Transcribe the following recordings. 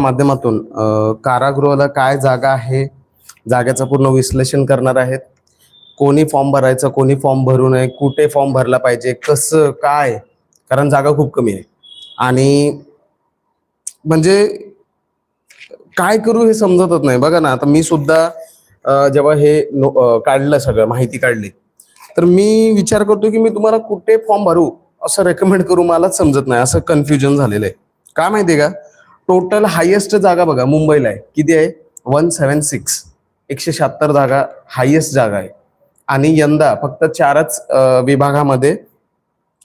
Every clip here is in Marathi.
माध्यमातून कारागृहाला काय जागा आहे जागेचं पूर्ण विश्लेषण करणार आहेत? कोणी फॉर्म भरायचा कोणी फॉर्म भरू नये कुठे फॉर्म भरला पाहिजे कसं काय? कारण जागा खूप कमी आहे. आणि म्हणजे काय करू हे समजतच नाही. बघा ना आता मी सुद्धा जेव्हा हे काढलं सगळं माहिती काढली तर मी विचार करतो की मी तुम्हाला कुठे फॉर्म भरू असं रेकमेंड करू मलाच समजत नाही. असं कन्फ्युजन झालेलं आहे. का माहितीये का? टोटल हायेस्ट जागा बघा मुंबईला आहे. किती आहे? वन सेवन सिक्स एकशे शहात्तर जागा हायेस्ट जागा आहे. आणि यंदा फक्त चारच विभागामध्ये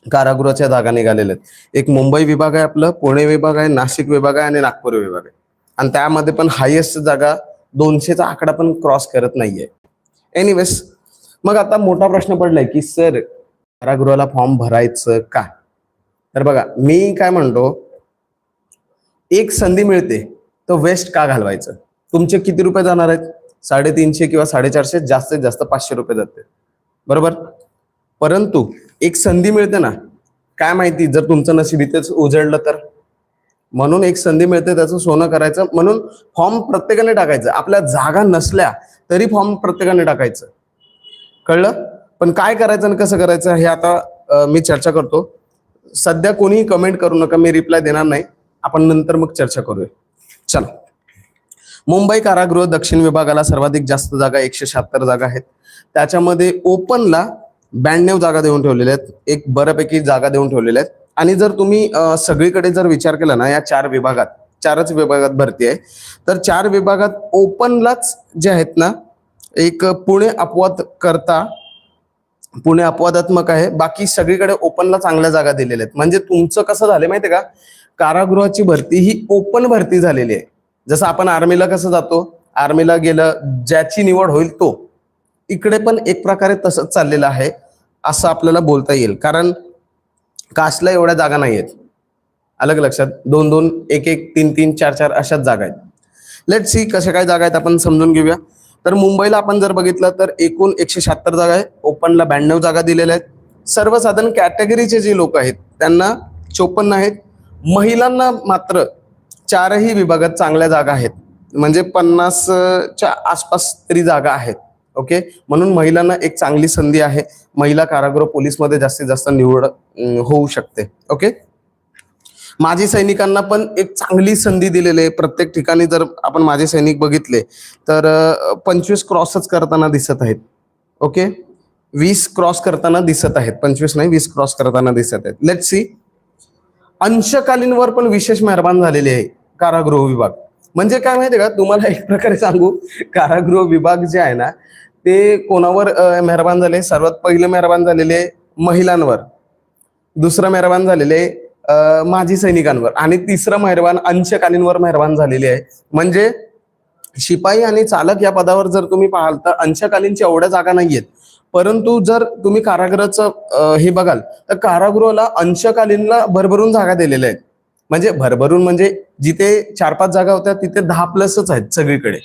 कारागृहाच्या जागा निघालेल्या आहेत. एक मुंबई विभाग आहे आपलं पुणे विभाग आहे नाशिक विभाग आहे आणि नागपूर विभाग आहे. आणि त्यामध्ये पण हायेस्ट जागा दोनशेचा आकडा पण क्रॉस करत नाहीये. एनिवेज मग आता मोठा प्रश्न पडलाय की सर कारागृहाला फॉर्म भरायचं का? तर बघा मी काय म्हणतो एक संधी मिळते तर वेस्ट का घालवायचं? तुमचे किती रुपये जाणार आहेत? साडेतीनशे किंवा साडेचारशे जास्तीत जास्त पाचशे रुपये जाते. बरोबर? परंतु एक संधी मिळते ना काय माहिती जर तुमचं नशीब इथेच उजळलं तर? म्हणून एक संधी मिळते त्याचं सोनं करायचं म्हणून फॉर्म प्रत्येकाने टाकायचं. आपल्या जागा नसल्या तरी फॉर्म प्रत्येकाने टाकायचं. कळलं? पण काय करायचं आणि कसं करायचं हे आता मी चर्चा करतो. सध्या कोणीही कमेंट करू नका मी रिप्लाय देणार नाही. आपण नंतर मग चर्चा करूया. चला. मुंबई कारागृह दक्षिण विभागाला सर्वाधिक जास्त जागा एकशे शहात्तर जागा आहेत. त्याच्यामध्ये ओपनला ब्याण्णव जागा देऊन ठेवलेल्या आहेत. एक बऱ्यापैकी जागा देऊन ठेवलेल्या आहेत. आणि जर तुम्ही सगळीकडे जर विचार केला ना या चार विभागात चारच विभागात भरती आहे. तर चार विभागात ओपनलाच जे आहेत ना एक पुणे अपवाद करता पुणे अपवादात्मक आहे. बाकी सगळीकडे ओपनला चांगल्या जागा दिलेल्या आहेत. म्हणजे तुमचं कसं झालं माहितीये का? कारागृहाची भरती ही ओपन भरती झालेली आहे. जसं आपण आर्मीला कसं जातो? आर्मीला गेलं ज्याची निवड होईल तो. इकडे पण एक प्रकारे तसंच चाललेलं आहे असं आपल्याला बोलता येईल. कारण कास्टला एवढ्या जागा नाही आहेत. अलग लक्षात. दोन दोन एक एक तीन तीन चार चार अशाच जागा आहेत. लेट सी कशा काय जागा आहेत आपण समजून घेऊया. तर मुंबईला आपण जर बघितलं तर एकूण एकशे शहात्तर जागा आहे ओपनला ब्याण्णव जागा दिलेल्या आहेत. सर्वसाधारण कॅटेगरीचे जे लोक आहेत त्यांना चोपन्न आहेत. महिलांना मात्र चारही विभागात चांगल्या जागा आहेत. म्हणजे पन्नासच्या आसपास तरी जागा आहेत. ओके? म्हणून महिलांना एक चांगली संधी आहे. महिला कारागृह पोलीसमध्ये जास्तीत जास्त निवड होऊ शकते. ओके? माजी सैनिकांना पण एक चांगली संधी दिलेली आहे. प्रत्येक ठिकाणी जर आपण माझे सैनिक बघितले तर पंचवीस क्रॉसच करताना दिसत आहेत. ओके? वीस क्रॉस करताना दिसत आहेत. पंचवीस नाही वीस क्रॉस करताना दिसत आहेत. लेट सी अंशकालीनवर पण विशेष मेहरबान झालेले आहे कारागृह विभाग. म्हणजे काय माहितीये का? तुम्हाला एक प्रकारे सांगू. कारागृह विभाग जे आहे ना ते कोणावर मेहरबान झाले? सर्वात पहिलं मेहरबान झालेले महिलांवर. दुसरं मेहरबान झालेले माजी सैनिकांवर. आणि तिसरं मेहरवान अंशकालीनवर मेहरवान झालेली आहे. म्हणजे शिपाई आणि चालक या पदावर जर तुम्ही पाहाल तर अंशकालीनच्या एवढ्या जागा नाहीयेत. परंतु जर तुम्ही कारागृहाचं हे बघाल तर कारागृहाला अंशकालीनला भरभरून जागा दिलेल्या आहेत. म्हणजे भरभरून म्हणजे जिथे चार पाच जागा होत्या तिथे दहा प्लसच आहेत सगळीकडे.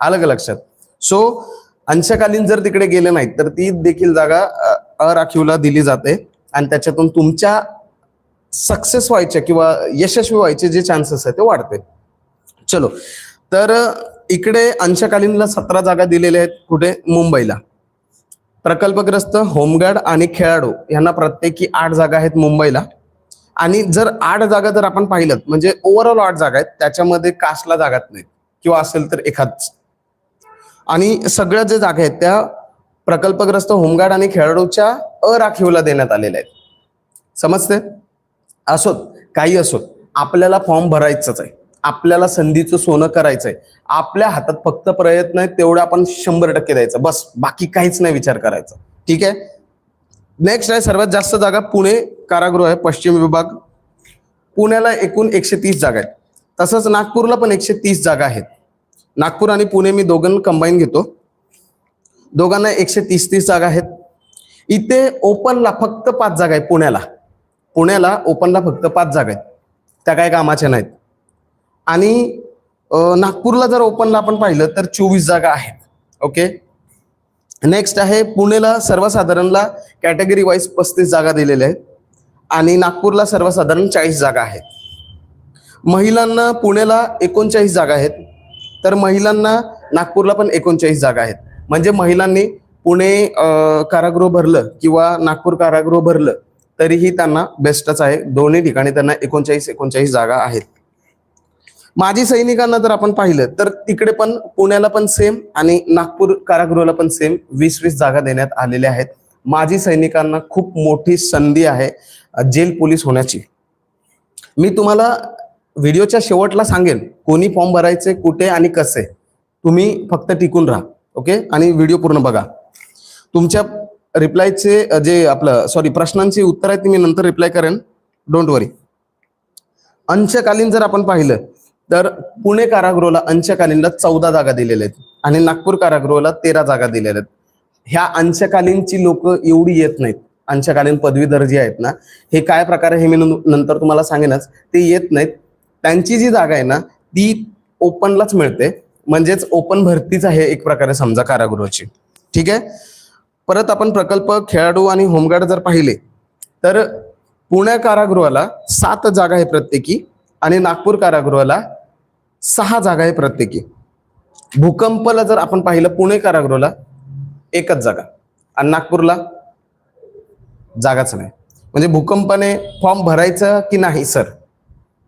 आलं का लक्षात? सो अंशकालीन जर तिकडे गेले नाहीत तर ती देखील जागा अराखीवला दिली जाते. आणि त्याच्यातून तुमच्या सक्सेस व्हायच्या किंवा यशस्वी व्हायचे जे चान्सेस आहेत ते वाढते. चलो. तर इकडे अंशकालीनला सतरा जागा दिलेल्या आहेत कुठे? मुंबईला. प्रकल्पग्रस्त होमगार्ड आणि खेळाडू यांना प्रत्येकी आठ जागा आहेत मुंबईला. आणि जर आठ जागा जर आपण पाहिलं म्हणजे ओव्हरऑल आठ जागा आहेत त्याच्यामध्ये कास्टला जागाच नाहीत किंवा असेल तर एखादच. आणि सगळ्या ज्या जागा आहेत त्या प्रकल्पग्रस्त होमगार्ड आणि खेळाडूच्या अराखीवला देण्यात आलेल्या आहेत. समजते असोत काही असोत आपल्याला फॉर्म भरायचंच आहे. आपल्याला संधीचं सोनं करायचंय. आपल्या हातात फक्त प्रयत्न आहे तेवढं आपण शंभर टक्के द्यायचं. बस बाकी काहीच नाही विचार करायचा. ठीक आहे? नेक्स्ट आहे सर्वात जास्त जागा पुणे कारागृह आहे पश्चिम विभाग. पुण्याला एकूण एकशे तीस जागा आहेत. तसंच नागपूरला पण एकशे तीस जागा आहेत. नागपूर आणि पुणे मी दोघांना कंबाईन घेतो. दोघांना एकशे तीस तीस जागा आहेत. इथे ओपनला फक्त पाच जागा आहे पुण्याला. पुण्याला ओपनला फक्त पाच जागा आहेत. त्या काय कामाच्या नाहीत. आणि नागपूरला जर ओपनला आपण पाहिलं तर चोवीस जागा आहेत. ओके? नेक्स्ट आहे पुणेला सर्वसाधारणला कॅटेगरी वाईज पस्तीस जागा दिलेल्या आहेत. आणि नागपूरला सर्वसाधारण चाळीस जागा आहेत. महिलांना पुण्याला एकोणचाळीस जागा आहेत. तर महिलांना नागपूरला पण एकोणचाळीस जागा आहेत. म्हणजे महिलांनी पुणे कारागृह भरलं किंवा नागपूर कारागृह भरलं तरीही त्यांना बेस्टच आहे. दोन्ही ठिकाणी त्यांना एकोणचाळीस एकोणचाळीस जागा आहेत. माजी सैनिकांना जर आपण पाहिलं तर तिकडे पण पुण्याला पण सेम आणि नागपूर कारागृहाला पण सेम वीस वीस जागा देण्यात आलेल्या आहेत. माजी सैनिकांना खूप मोठी संधी आहे जेल पोलीस होण्याची. मी तुम्हाला व्हिडिओच्या शेवटला सांगेन कोणी फॉर्म भरायचे कुठे आणि कसे. तुम्ही फक्त टिकून राहा ओके? आणि व्हिडिओ पूर्ण बघा. तुमच्या रिप्लायचे जे आपलं सॉरी प्रश्नांची उत्तर आहेत ती मी नंतर रिप्लाय करेन. डोंट वरी अंशकालीन जर आपण पाहिलं तर पुणे कारागृहाला अंशकालीनला चौदा जागा दिलेल्या आहेत आणि नागपूर कारागृहाला तेरा जागा दिलेल्या आहेत. ह्या अंशकालीनची लोक एवढी येत नाहीत. अंशकालीन पदवीधर जी आहेत ना हे काय प्रकार आहे हे मी नंतर तुम्हाला सांगेनच ते येत नाहीत. त्यांची जी जागा आहे ना ती ओपनलाच मिळते. म्हणजेच ओपन भरतीच आहे एक प्रकारे समजा कारागृहाची. ठीक आहे? परत आपण प्रकल्प खेळाडू आणि होमगार्ड जर पाहिले तर पुणे कारागृहाला सात जागा आहे प्रत्येकी आणि नागपूर कारागृहाला सहा जागा आहे प्रत्येकी. भूकंपला जर आपण पाहिलं पुणे कारागृहाला एकच जागा आणि नागपूरला जागाच नाही. म्हणजे भूकंपाने फॉर्म भरायचं की नाही सर?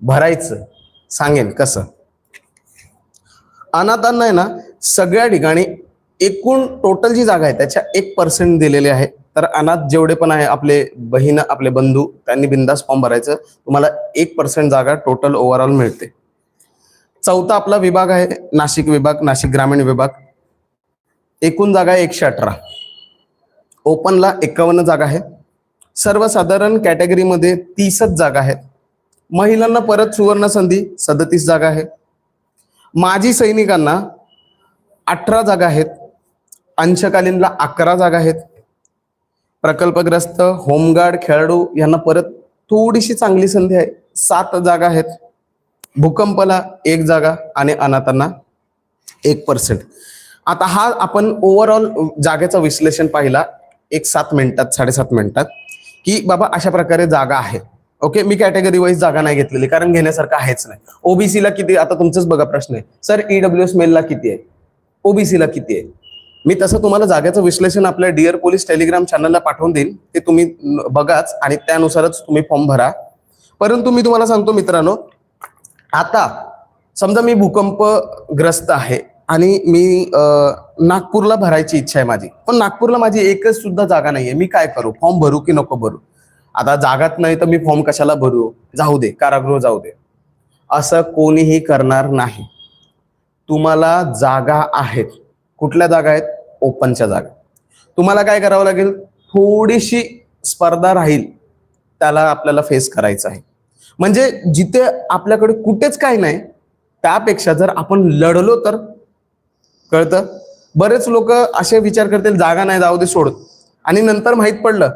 भरायचं. सांगेन कसं? अनाथांना आहे ना सगळ्या ठिकाणी एकूण टोटल जी जागा आहे त्याच्या एक पर्सेंट दिलेली आहे. तर अनाथ जेवढे पण आहे आपले बहीण आपले बंधू त्यांनी बिंदास फॉर्म भरायचं. तुम्हाला एक पर्सेंट जागा टोटल ओव्हरऑल मिळते. चौथा आपला विभाग आहे नाशिक विभाग नाशिक ग्रामीण विभाग. एकूण जागा आहे एकशे अठरा. ओपनला एकावन्न जागा आहे. सर्वसाधारण कॅटेगरीमध्ये तीसच जागा आहेत. महिलांना परत सुवर्ण संधी सदतीस जागा आहे. माजी सैनिकांना अठरा जागा आहेत. अंशकालीनला अकरा जागा आहेत. प्रकल्पग्रस्त होमगार्ड खेळाडू यांना परत थोडीशी चांगली संधी आहे. सात जागा आहेत. भूकंपला एक जागा आणि अनाथांना एक पर्सेंट आता हा आपण ओव्हरऑल जागेचं विश्लेषण पाहिला. एक सात मिनिटात साडेसात मिनिटात की बाबा अशा प्रकारे जागा आहे ओके मी कॅटेगरी वाईज जागा नाही घेतलेली कारण घेण्यासारखं आहेच नाही. ओबीसीला किती आता तुमचंच बघा प्रश्न आहे. सर ईडब्ल्यू एस मेलला किती आहे? ओबीसीला किती आहे? मी तसं तुम्हाला जागेचं विश्लेषण आपल्या डिअर पोलीस टेलिग्राम चॅनलला पाठवून देईन. ते तुम्ही बघाच आणि त्यानुसारच तुम्ही फॉर्म भरा. परंतु मी तुम्हाला सांगतो मित्रांनो आता समजा मी भूकंपग्रस्त आहे आणि मी नागपूरला भरायची इच्छा आहे माझी. पण नागपूरला माझी एकच सुद्धा जागा नाहीये. मी काय करू? फॉर्म भरू की नको भरू? आता जागात नाही तर मी फॉर्म कशाला भरू? जाऊ दे. कारागृह जाऊ दे. असं कोणीही करणार नाही. तुम्हाला जागा आहेत. कुठल्या जागा आहेत? ओपनच्या जागा. तुम्हाला काय करावं लागेल? थोडीशी स्पर्धा राहील त्याला आपल्याला फेस करायचं आहे. म्हणजे जिथे आपल्याकडे कुठेच काही नाही त्यापेक्षा जर आपण लढलो तर? कळतं? बरेच लोक असे विचार करतील जागा नाही जाऊ दे सोड. आणि नंतर माहीत पडलं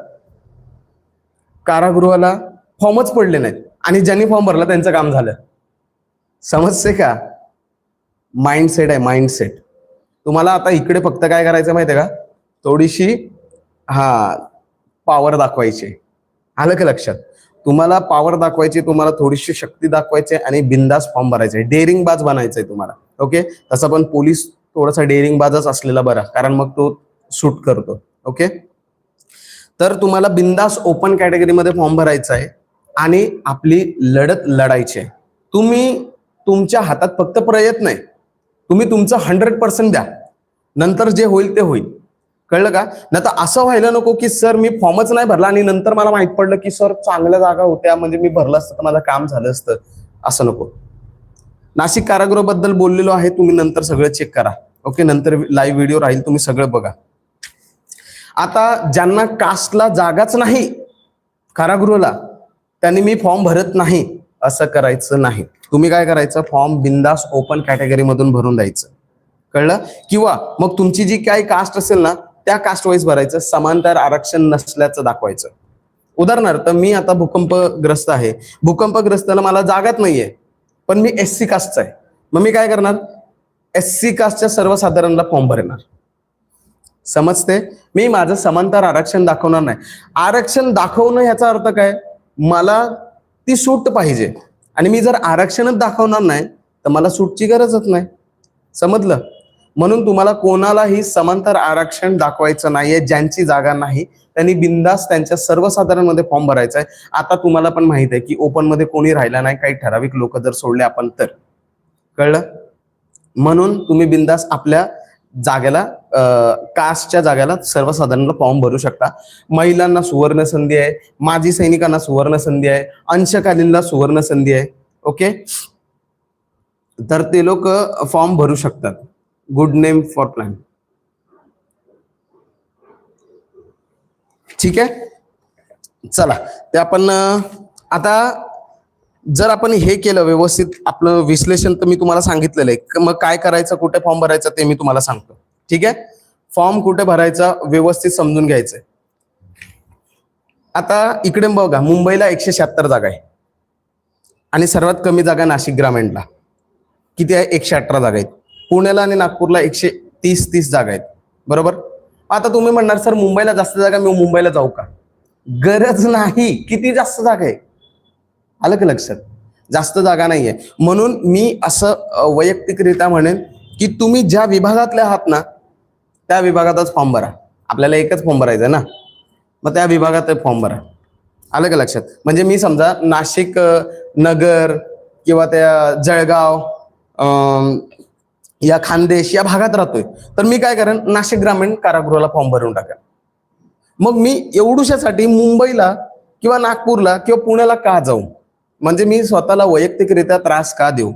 कारागृहाला फॉर्मच पडले नाहीत. आणि ज्यांनी फॉर्म भरला त्यांचं काम झालं. समजते का? माइंडसेट आहे माइंडसेट तुम्हाला आता इकडे फक्त काय करायचं माहितीये का? थोडीशी हा पॉवर दाखवायची. आलं का लक्षात? तुम्हाला पॉवर दाखवायची तुम्हाला थोडीशी शक्ती दाखवायची आणि बिंदास फॉर्म भरायचे. डेअरिंग बाज बनायचंय तुम्हाला. ओके तसं पण पोलीस थोडासा डेअरिंग बाजच असलेला बरा कारण मग तो सूट करतो. ओके तर तुम्हाला बिंदास ओपन कॅटेगरीमध्ये फॉर्म भरायचा आहे आणि आपली लढत लढायची आहे तुम्ही तुमच्या हातात फक्त प्रयत्न आहे. तुम्ही तुमचं हंड्रेड पर्सेंट द्या. नंतर जे होईल ते होईल. कळलं का? नाही तर असं व्हायला नको की सर मी फॉर्मच नाही भरला आणि नंतर मला माहीत पडलं की सर चांगल्या जागा होत्या म्हणजे मी भरलं असतं तर माझं काम झालं असतं. असं नको. नाशिक कारागृहाबद्दल बोललेलो आहे तुम्ही नंतर सगळं चेक करा. ओके नंतर लाईव्ह व्हिडिओ राहील तुम्ही सगळं बघा. आता ज्यांना कास्टला जागाच नाही कारागृहाला त्यांनी मी फॉर्म भरत नाही. असं करायचं नाही. तुम्ही काय करायचं? फॉर्म बिंदास ओपन कॅटेगरीमधून भरून द्यायचं. कळलं? किंवा मग तुमची जी काही कास्ट असेल ना त्या कास्ट वाईज भरायचं. समांतर आरक्षण नसल्याचं दाखवायचं. उदाहरणार्थ मी आता भूकंपग्रस्त आहे. भूकंपग्रस्ताला मला जागाच नाहीये. पण मी एस सी कास्टचा आहे. मग मी काय करणार? एस सी कास्टच्या सर्वसाधारणला फॉर्म भरणार. समजते मी माझं समांतर आरक्षण दाखवणार नाही. आरक्षण दाखवणं ह्याचा अर्थ काय? मला ती सूट पाहिजे. आणि मी जर आरक्षणच दाखवणार नाही तर मला सूटची गरजच नाही. समजलं? म्हणून तुम्हाला कोणालाही समांतर आरक्षण दाखवायचं नाहीये ज्यांची जागा नाही त्यांनी बिंदास त्यांच्या सर्वसाधारणमध्ये फॉर्म भरायचा आहे. आता तुम्हाला पण माहीत आहे की ओपनमध्ये कोणी राहिला नाही काही ठराविक लोक जर सोडले आपण तर. कळलं? म्हणून तुम्ही बिंदास आपल्या जागेला कास्टच्या जागेला सर्वसाधारण फॉर्म भरू शकता. महिलांना सुवर्ण संधी आहे माजी सैनिकांना सुवर्ण संधी आहे अंशकालीनला सुवर्ण संधी आहे ओके? तर ते लोक फॉर्म भरू शकतात. Good name for plan. ठीक आहे? चला. ते आपण आता जर आपण हे केलं व्यवस्थित आपलं विश्लेषण तर मी तुम्हाला सांगितलेलं आहे. मग काय करायचं कुठे फॉर्म भरायचा ते मी तुम्हाला सांगतो. ठीक आहे? फॉर्म कुठे भरायचा व्यवस्थित समजून घ्यायचंय. आता इकडे बघा मुंबईला एकशे शहात्तर जागा आहे. आणि सर्वात कमी जागा नाशिक ग्रामीणला. किती आहे? एकशे अठरा जागा आहेत. पुण्याला आणि नागपूरला एकशे तीस तीस जागा आहेत. बरोबर? आता तुम्ही म्हणणार सर मुंबईला जास्त जागा मी मुंबईला जाऊ का? गरज नाही. किती जास्त जागा आहे? आलं की लक्षात जास्त जागा नाही आहे म्हणून मी असं वैयक्तिकरित्या म्हणेन की तुम्ही ज्या विभागातले आहात ना त्या विभागातच फॉर्म भरा. आपल्याला एकच फॉर्म भरायचा आहे ना. मग त्या विभागात फॉर्म भरा. आलं का लक्षात म्हणजे मी समजा नाशिक नगर किंवा त्या जळगाव या खानदेश या भागात राहतोय. तर मी काय करेन? नाशिक ग्रामीण कारागृहाला फॉर्म भरून टाकेन. मग मी एवढूशासाठी मुंबईला किंवा नागपूरला किंवा पुण्याला का जाऊ? म्हणजे मी स्वतःला वैयक्तिकरित्या त्रास का देऊ?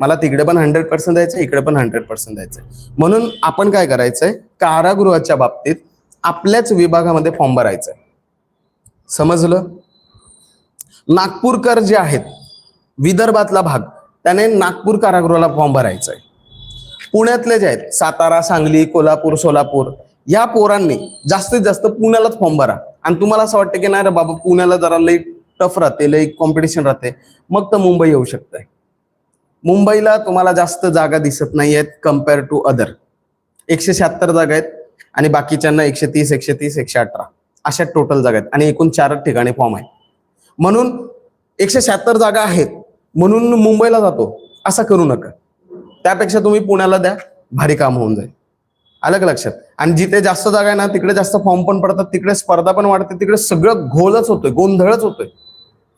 मला तिकडे पण हंड्रेड पर्सेंट द्यायचं इकडे पण हंड्रेड पर्सेंट द्यायचं म्हणून आपण काय करायचंय? कारागृहाच्या बाबतीत आपल्याच विभागामध्ये फॉर्म भरायचा समजलं? नागपूरकर जे आहेत विदर्भातला भाग त्याने नागपूर कारागृहाला फॉर्म भरायचा आहे पुण्यातले जे आहेत सातारा सांगली कोल्हापूर सोलापूर या पोरांनी जास्तीत जास्त पुण्यालाच फॉर्म भरा. आणि तुम्हाला असं वाटतं की नाही रे बाबा पुण्याला जरा लेट टफ राहते लई कॉम्पिटिशन राहते. मग तर मुंबई येऊ शकतंय. मुंबईला तुम्हाला जास्त जागा दिसत नाही आहेत कंपेअर टू अदर एकशे शहात्तर जागा आहेत आणि बाकीच्यांना एकशे तीस एकशे तीस एकशे अठरा. अशा टोटल जागा आहेत. आणि एकूण चारच ठिकाणी फॉर्म आहे म्हणून एकशे शहात्तर जागा आहेत. म्हणून मुंबईला जातो. असं करू नका. त्यापेक्षा तुम्ही पुण्याला द्या. भारी काम होऊन जाईल. अलग लक्षात? आणि जिथे जास्त जागा आहे ना तिकडे जास्त फॉर्म पण पडतात तिकडे स्पर्धा पण वाढते तिकडे सगळं घोलच होतोय गोंधळच होतोय.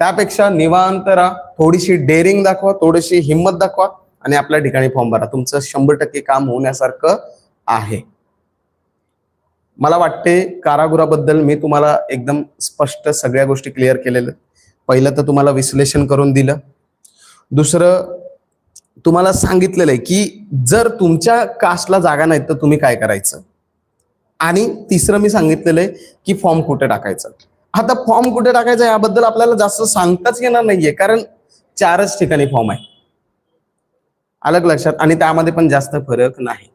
त्यापेक्षा निवांत राहा थोडीशी डेअरिंग दाखवा थोडीशी हिंमत दाखवा आणि आपल्या ठिकाणी फॉर्म भरा. तुमचं शंभर टक्के काम होण्यासारखं आहे. मला वाटते कारागृहाबद्दल मी तुम्हाला एकदम स्पष्ट सगळ्या गोष्टी क्लिअर केलेल्या. पहिलं तर तुम्हाला विश्लेषण करून दिलं. दुसरं तुम्हाला सांगितलेलं आहे की जर तुमच्या कास्टला जागा नाही तर तुम्ही काय करायचं? आणि तिसरं मी सांगितलेलं आहे की फॉर्म कुठे टाकायचं? आता फॉर्म कुठे टाकायचा याबद्दल आपल्याला जास्त सांगताच येणार नाहीये कारण चारच ठिकाणी फॉर्म आहे. अलग लक्षात आणि त्यामध्ये पण जास्त फरक नाही.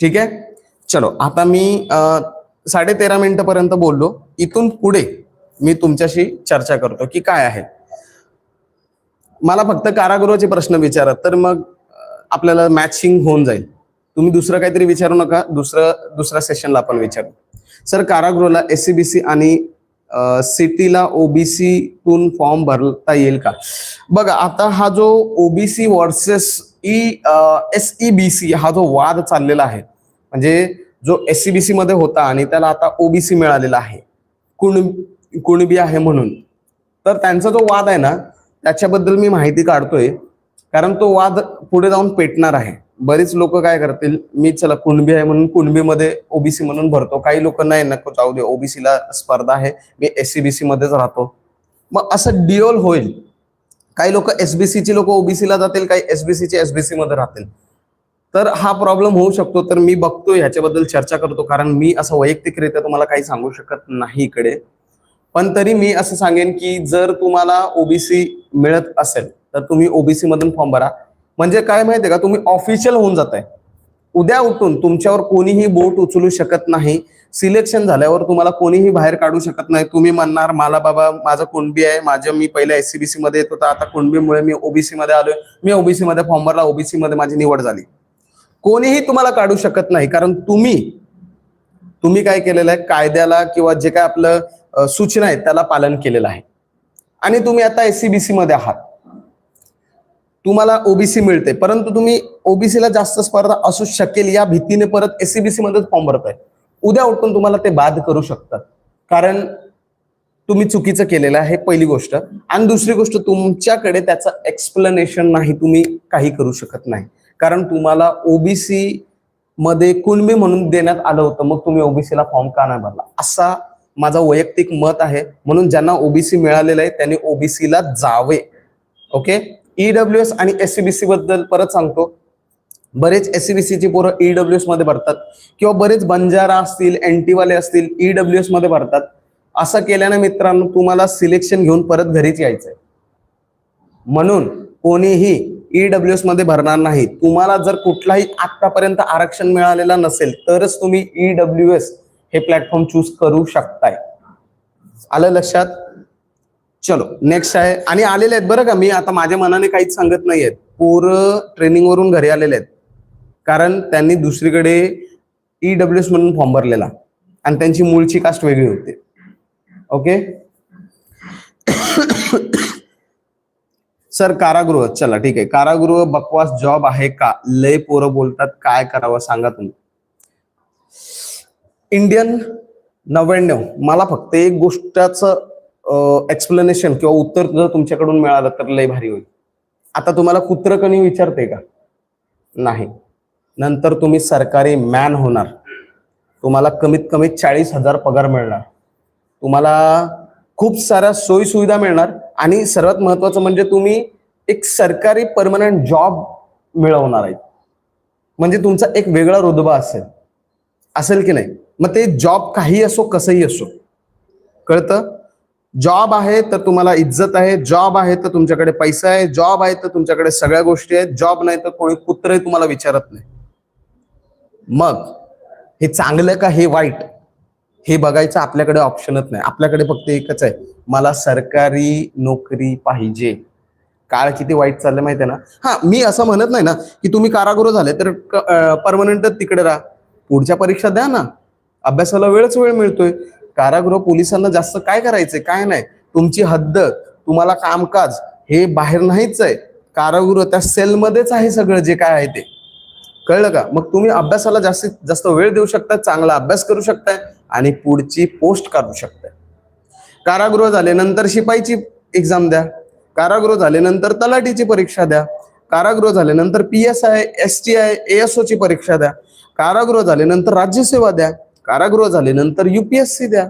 ठीक आहे? चलो आता मी साडे तेरा पर्यंत बोललो. इथून पुढे मी तुमच्याशी चर्चा करतो की काय आहे. मला फक्त कारागृहाचे प्रश्न विचारा तर मग आपल्याला मॅचिंग होऊन जाईल. तुम्ही दुसरं काहीतरी विचारू नका दुसरं दुसऱ्या सेशनला आपण विचारू. सर कारागृहाला एससीबीसी आणि सिटीला ओबीसीतून फॉर्म भरता येईल का? बघा आता हा जो OBC versus E S C हा जो वाद चाललेला आहे म्हणजे जो एस सी मध्ये होता आणि त्याला आता ओबीसी मिळालेला आहे कुण कुणबी आहे म्हणून. तर त्यांचा जो वाद आहे ना त्याच्याबद्दल मी माहिती काढतोय कारण तो वाद पुढे जाऊन पेटणार आहे. बरीच लोक काय करतील मी चला कुणबी आहे म्हणून कुणबीमध्ये ओबीसी म्हणून भरतो. काही लोक नाही नको जाऊ दे ओबीसीला स्पर्धा आहे. मी एससीबीसी मध्येच राहतो. मग असं डिओल होईल. काही लोक एसबीसीची लोक ओबीसीला जातील काही एसबीसीचे एसबीसी मध्ये राहतील. तर हा प्रॉब्लेम होऊ शकतो. तर मी बघतो ह्याच्याबद्दल चर्चा करतो. कारण मी असं वैयक्तिकरित्या तुम्हाला काही सांगू शकत नाही इकडे. पण तरी मी असं सांगेन की जर तुम्हाला ओबीसी मिळत असेल तर तुम्ही ओबीसी मधून फॉर्म भरा. म्हणजे काय माहितीये का? तुम्ही ऑफिशियल होऊन जात आहे उद्या उठून तुमच्यावर कोणीही बोट उचलू शकत नाही. सिलेक्शन झाल्यावर तुम्हाला कोणीही बाहेर काढू शकत नाही. तुम्ही म्हणणार मला बाबा माझं कुणबी आहे माझं मी पहिल्या एससीबीसी मध्ये येत होता. आता कुणबीमुळे मी ओबीसी मध्ये आलोय. मी ओबीसी मध्ये फॉर्म भरला ओबीसी मध्ये माझी निवड झाली. कोणीही तुम्हाला काढू शकत नाही. कारण तुम्ही तुम्ही काय केलेलं आहे? कायद्याला किंवा जे काय आपलं सूचना आहेत त्याला पालन केलेलं आहे. आणि तुम्ही आता एससीबीसी मध्ये आहात. तुम्हाला ओबीसी मिळते. परंतु तुम्ही ओबीसीला जास्त स्पर्धा असू शकेल या भीतीने परत एससीबीसी मध्येच फॉर्म भरताय. उद्या उठून तुम्हाला ते बाद करू शकतात. कारण तुम्ही चुकीचं केलेलं आहे पहिली गोष्ट. आणि दुसरी गोष्ट तुमच्याकडे त्याचं एक्सप्लेनेशन नाही तुम्ही काही करू शकत नाही. कारण तुम्हाला ओबीसी मध्ये कुणबी म्हणून देण्यात आलं होतं मग तुम्ही ओबीसीला फॉर्म का नाही भरला? असा माझा वैयक्तिक मत आहे. म्हणून ज्यांना ओबीसी मिळालेलं आहे त्यांनी ओबीसीला जावे. ओके? ईडब्ल्यू एस आणि एससीबीसी बद्दल परत सांगतो. बरेच एस सी बी सी ची पोरं ईडब्ल्यू एसमध्ये भरतात. किंवा बरेच बंजारा असतील एनटी वाले असतील ईडब्ल्यू एसमध्ये भरतात. असं केल्याने मित्रांनो तुम्हाला सिलेक्शन घेऊन परत घरीच यायचंय. म्हणून कोणीही ईडब्ल्यू एसमध्ये भरणार नाही. तुम्हाला जर कुठलाही आतापर्यंत आरक्षण मिळालेलं नसेल तरच तुम्ही ईडब्ल्यू एस हे प्लॅटफॉर्म चूज करू शकताय. आलं लक्षात? चलो नेक्स्ट आहे. आणि आलेले आहेत बरं का मी आता माझ्या मनाने काहीच सांगत नाही पोरं ट्रेनिंग वरून घरी आलेले आहेत. कारण त्यांनी दुसरीकडे ईडब्ल्यू एस म्हणून फॉर्म भरलेला. आणि त्यांची मूळची कास्ट वेगळी होती. ओके सर कारागृह. चला ठीक आहे. कारागृह बकवास जॉब आहे का? लय पोरं बोलतात काय करावं सांगा तुम्ही. इंडियन नव्याण्णव. मला फक्त एक गोष्टाचं एक्सप्लेनेशन किंवा उत्तर जर तुमच्याकडून मिळालं तर लय भारी होईल. आता तुम्हाला कुत्रकणी विचारते का? नाही. नंतर तुम्ही सरकारी मॅन होणार. तुम्हाला कमीत कमी चाळीस हजार पगार मिळणार. तुम्हाला खूप साऱ्या सोयीसुविधा मिळणार आणि सर्वात महत्वाचं म्हणजे तुम्ही एक सरकारी परमनंट जॉब मिळवणार आहे. म्हणजे तुमचा एक वेगळा रुदबा असेल. असेल की नाही? मग ते जॉब काही असो कसंही असो. कळतं? जॉब आहे तर तुम्हाला इज्जत आहे. जॉब आहे तर तुमच्याकडे पैसा आहे. जॉब आहे तर तुमच्याकडे सगळ्या गोष्टी आहेत. जॉब नाही तर कोणी कुत्रही तुम्हाला विचारत नाही. मग हे चांगलं का हे वाईट? हे बघायचं आपल्याकडे ऑप्शनच नाही. आपल्याकडे फक्त एकच आहे. मला सरकारी नोकरी पाहिजे. काळ किती वाईट चाललंय माहितीये ना? हा मी असं म्हणत नाही ना की तुम्ही कारागृह झाले तर परमनंटच तिकडे राहा. पुढच्या परीक्षा द्या ना. अभ्यासाला वेळच वेळ मिळतोय. कारागृह पोलिसांना जास्त काय करायचंय काय नाही. तुमची हद्द तुम्हाला कामकाज हे बाहेर नाहीच आहे. कारागृह त्या सेलमध्येच आहे सगळं जे काय आहे ते. कळलं का? मग तुम्ही अभ्यासाला जास्तीत जास्त वेळ देऊ शकता चांगला अभ्यास करू शकताय आणि पुढची पोस्ट काढू शकताय. कारागृह झाले नंतर शिपाईची एक्झाम द्या. कारागृह झाल्यानंतर तलाठीची परीक्षा द्या. कारागृह झाल्यानंतर P S I S T I ASO ची परीक्षा द्या. कारागृह झाल्यानंतर राज्यसेवा द्या. कारागृह झाल्यानंतर युपीएससी द्या.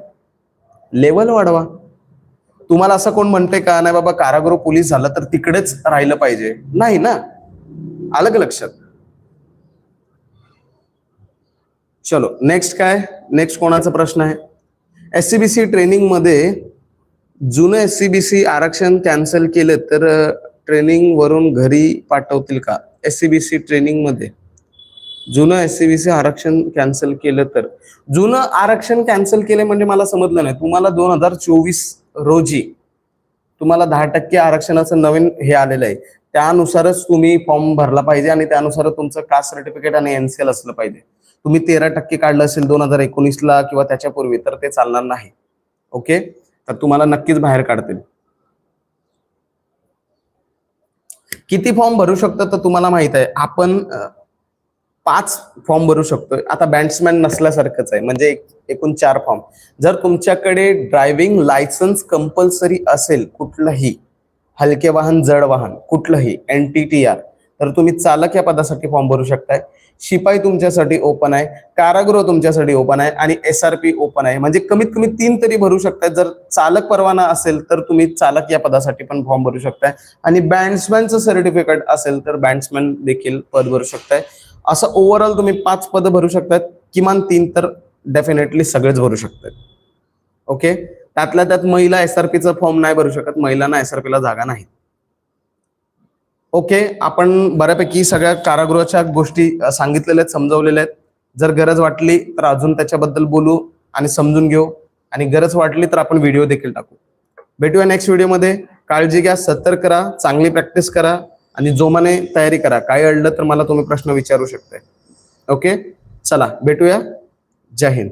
लेवल वाढवा. तुम्हाला असं कोण म्हणते का नाही बाबा कारागृह पोलीस झालं तर तिकडेच राहिलं पाहिजे. नाही ना. आलं लक्षात? चलो नेक्स्ट काय? नेक्स्ट कोणाचा प्रश्न आहे? एससीबीसी ट्रेनिंगमध्ये जुनं एससीबीसी आरक्षण कॅन्सल केलं तर ट्रेनिंग वरून घरी पाठवतील का? एससीबीसी ट्रेनिंगमध्ये. जुनं एससीबीसी आरक्षण कॅन्सल केलं तर. जुनं आरक्षण कॅन्सल केले म्हणजे मला समजलं नाही. तुम्हाला दोन हजार चोवीस रोजी तुम्हाला दहा टक्के आरक्षणाचं नवीन हे आलेलं आहे. त्यानुसारच तुम्ही फॉर्म भरला पाहिजे आणि त्यानुसार तुमचं कास्ट सर्टिफिकेट आणि एनसीएल असलं पाहिजे. तुम्ही तेरा टक्के काढलं असेल दोन हजार एकोणीसला किंवा त्याच्यापूर्वी तर ते चालणार नाही. ओके? तर तुम्हाला नक्कीच बाहेर काढतील. किती फॉर्म भरू शकतात तर तुम्हाला माहीत आहे. आपण पाच फॉर्म भरू शकतोय. आता बॅट्समॅन नसल्यासारखंच आहे. म्हणजे एक- एकूण चार फॉर्म. जर तुमच्याकडे ड्रायव्हिंग लायसन्स कंपल्सरी असेल कुठलंही हलके वाहन जड वाहन कुठलंही एन टी टी आर तर तुम्ही चालक या पदासाठी फॉर्म भरू शकताय. शिपाई तुमच्यासाठी ओपन आहे. कारागृह तुमच्यासाठी ओपन आहे. आणि एस आर पी ओपन आहे. म्हणजे कमीत कमी तीन तरी भरू शकताय. जर चालक परवाना असेल तर तुम्ही चालक या पदासाठी पण फॉर्म भरू शकताय. आणि बँड्समॅनचं सर्टिफिकेट असेल तर बँड्समॅन देखील पद भरू शकताय. असं ओव्हरऑल तुम्ही पाच पद भरू शकतात. किमान तीन तर डेफिनेटली सगळेच भरू शकतात. ओके त्यातल्या त्यात महिला एसआरपीचा फॉर्म नाही भरू शकत. महिलांना एसआरपीला जागा नाही. ओके आपण बऱ्यापैकी सगळ्या कारागृहाच्या गोष्टी सांगितलेल्या आहेत समजवलेल्या आहेत. जर गरज वाटली तर अजून त्याच्याबद्दल बोलू आणि समजून घेऊ. आणि गरज वाटली तर आपण व्हिडिओ देखील टाकू. भेटूया नेक्स्ट व्हिडिओमध्ये काळजी घ्या सतर्क करा चांगली प्रॅक्टिस करा. आणि जोमाने तयारी करा. काय अडलं तर मला तुम्ही प्रश्न विचारू शकताय. ओके चला भेटूया. जय हिंद.